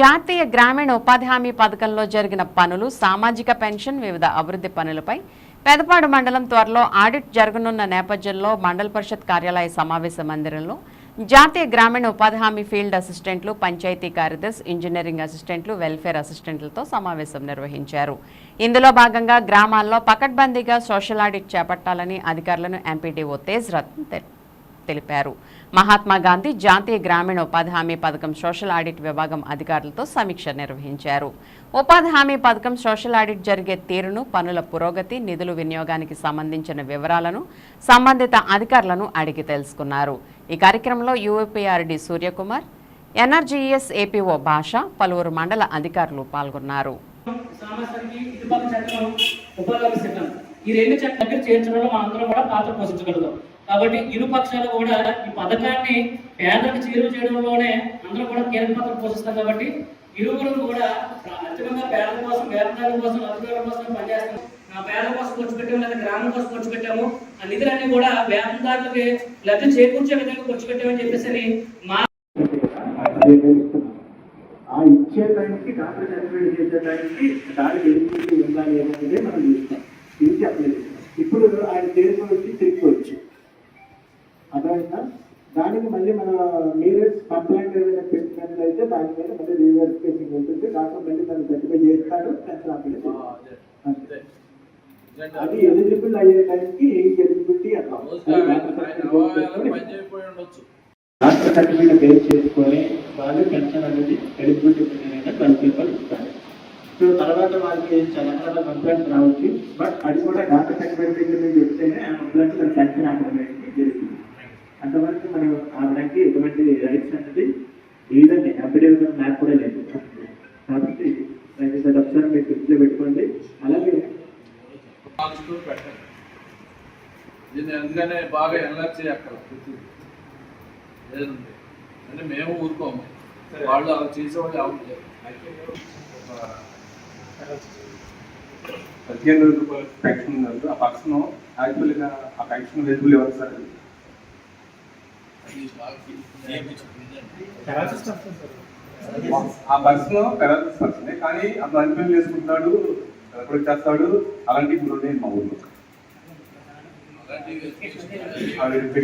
జాతీయ గ్రామీణ ఉపాధి హామీ పథకంలో జరిగిన పనులు సామాజిక పెన్షన్ వివిధ అభివృద్ధి పనులపై పెదపాడు మండలం త్వరలో ఆడిట్ జరగనున్న నేపథ్యంలో మండల పరిషత్ కార్యాలయ సమావేశ మందిరంలో జాతీయ గ్రామీణ ఉపాధి హామీ ఫీల్డ్ అసిస్టెంట్లు పంచాయతీ కార్యదర్శి ఇంజనీరింగ్ అసిస్టెంట్లు వెల్ఫేర్ అసిస్టెంట్లతో సమావేశం నిర్వహించారు. ఇందులో భాగంగా గ్రామాల్లో పకడ్బందీగా సోషల్ ఆడిట్ చేపట్టాలని అధికారులను ఎంపీడీఓ తేజ్ రత్న తెలిపారు. తెలిపారు. మహాత్మా గాంధీ జాతీయ గ్రామీణ ఉపాధి హామీ పథకం సోషల్ ఆడిట్ విభాగం అధికారులతో సమీక్ష నిర్వహించారు. ఉపాధి హామీ పథకం సోషల్ ఆడిట్ జరిగే తీరును పనుల పురోగతి నిధులు వినియోగానికి సంబంధించిన వివరాలను సంబంధిత అధికారులను అడిగి తెలుసుకున్నారు. ఈ కార్యక్రమంలో యూపీఆర్డి సూర్యకుమార్ ఎన్ఆర్జీఎస్ ఏపీఓ భాష పలువురు మండల అధికారులు పాల్గొన్నారు. ఈ రెండు చట్టం దగ్గర చేర్చడంలో మనందరం కూడా పాత్ర పోషించగలుగుతాం. కాబట్టి ఇరు పక్షాలు కూడా ఈ పథకాన్ని పేదలకు చేరువ చేయడంలోనే అందరూ కూడా కీలక పాత్ర పోషిస్తాం కాబట్టి ఇరువురు కూడా అంతిమంగా పేదల కోసం వ్యాపారాల కోసం అభివృద్ధి కోసం పనిచేస్తాం ఆ పేదల కోసం ఖర్చు పెట్టాము లేదా గ్రామం కోసం ఖర్చు పెట్టాము ఆ నిధులన్నీ కూడా వ్యాపారదారులకి లబ్ధి చేకూర్చే విధంగా ఖర్చు పెట్టామని చెప్పేసి మా ఆ ఇచ్చే టైంకి డాక్టర్ సర్టిఫికేట్ చేసే టైంకి దానికి ఎలిజిబిలిటీ ఉందా లేదా అనేది మనం చూస్తాం. ఇది చెప్పలేదు ఇప్పుడు దానికి మళ్ళీ మన మీరే కంప్లైంట్ ఏదైనా పెట్టినట్లయితే దాని మీద మళ్ళీ రీవెరిఫికేషన్ ఉంటుంది. డాక్టర్ మళ్ళీ దాన్ని సర్టిఫై చేస్తాడు. అది. ఎలిజిబుల్ అయ్యే టైంకి ఎలిజిబిలిటీ అట్లా డాక్టర్ సర్టిఫికేట్ బేస్ చేసుకొని వాళ్ళు పెన్షన్ అనేది ఎలిజిబిలిటీ ట్వెల్వ్ పీపుల్ ఇస్తారు. సో తర్వాత వాళ్ళకి చాలా రకాల కంప్లైంట్స్ రావచ్చు. బట్ అది కూడా డాక్టర్ సర్టిఫికేట్ నుంచి చెప్తేనే ఆ కంప్లైంట్స్ పెన్షన్ అనేది జరుగుతుంది అంతవరకు మనం ఆవిడకి ఎటువంటి రైట్స్ అనేది లేదండి. అఫిడేవిట్ నాకు కూడా లేదు. కాబట్టి దయచేసి ఒకసారి మీరు దృష్టిలో పెట్టుకోండి. అలాగే దీన్ని అందుకనే బాగా అక్కడ ఏదుంది అంటే మేము ఊరుకోము. వాళ్ళు అలా చేసేవాళ్ళు ఎవరు లేరు. పదిహేను పెన్షన్ ఉన్నారు ఆ పర్సన్ యాక్చువల్గా ఆ పెన్షన్ వెలుగులు ఎవరు సార్. ఆ పర్సన్ పెరాలసిస్ పర్సనే కానీ అతను అన్ఫిల్ చేసుకుంటున్నాడు ఎప్పుడు చేస్తాడు. అలాంటి ఇప్పుడు ఉన్నాయి మా ఊళ్ళో అలాంటివి